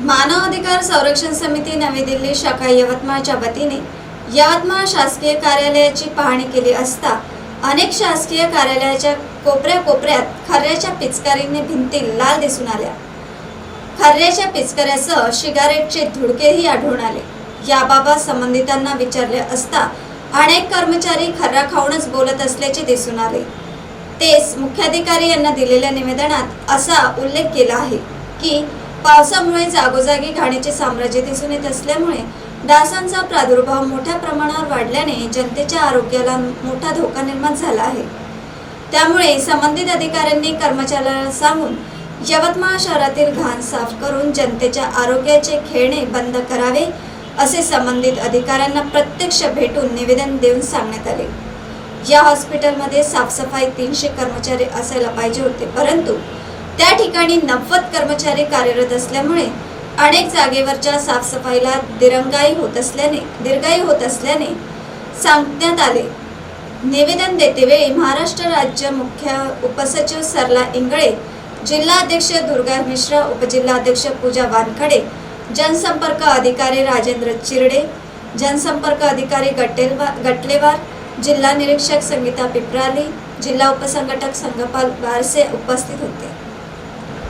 मानव अधिकार संरक्षण समिती नवी दिल्ली शाखा यवतमाळच्या वतीने यवतमाळ शासकीय कार्यालयाची पाहणी केली असता अनेक शासकीय कार्यालयाच्या कोपऱ्या कोपऱ्यात खर्याच्या पिचकारीने भिंती लाल दिसून आल्या. खर्याच्या पिचकऱ्यासह सिगारेटचे धुडकेही आढळून आले. याबाबत संबंधितांना विचारले असता अनेक कर्मचारी खर्रा खाऊनच बोलत असल्याचे दिसून आले. तेच मुख्याधिकारी यांना दिलेल्या निवेदनात असा उल्लेख केला आहे की पावसामुळे जागोजागी घाणीचे साम्राज्य दिसून येत असल्यामुळे डासांचा प्रादुर्भाव मोठ्या प्रमाणावर वाढल्याने जनतेच्या आरोग्याला मोठा धोका निर्माण झाला आहे. त्यामुळे संबंधित अधिकाऱ्यांनी कर्मचाऱ्याला सांगून यवतमाळ शहरातील घाण साफ करून जनतेच्या आरोग्याचे खेळणे बंद करावे असे संबंधित अधिकाऱ्यांना प्रत्यक्ष भेटून निवेदन देऊन सांगण्यात आले. या हॉस्पिटलमध्ये साफसफाई तीनशे कर्मचारी असायला पाहिजे होते परंतु त्या ठिकाणी नव्वद कर्मचारी कार्यरत असल्यामुळे अनेक जागेवरच्या साफसफाईला दिरंगाई होत असल्याने दीर्घाई होत असल्याने सांगण्यात आले. निवेदन देतेवेळी महाराष्ट्र राज्य मुख्य उपसचिव सरला इंगळे जिल्हाध्यक्ष दुर्गा मिश्रा उपजिल्हाध्यक्ष पूजा वानखडे जनसंपर्क अधिकारी राजेंद्र चिरडे जनसंपर्क अधिकारी गट्टेलवा गटलेवार जिल्हा निरीक्षक संगीता पिपराली जिल्हा उपसंघटक संगपाल बारसे उपस्थित होते.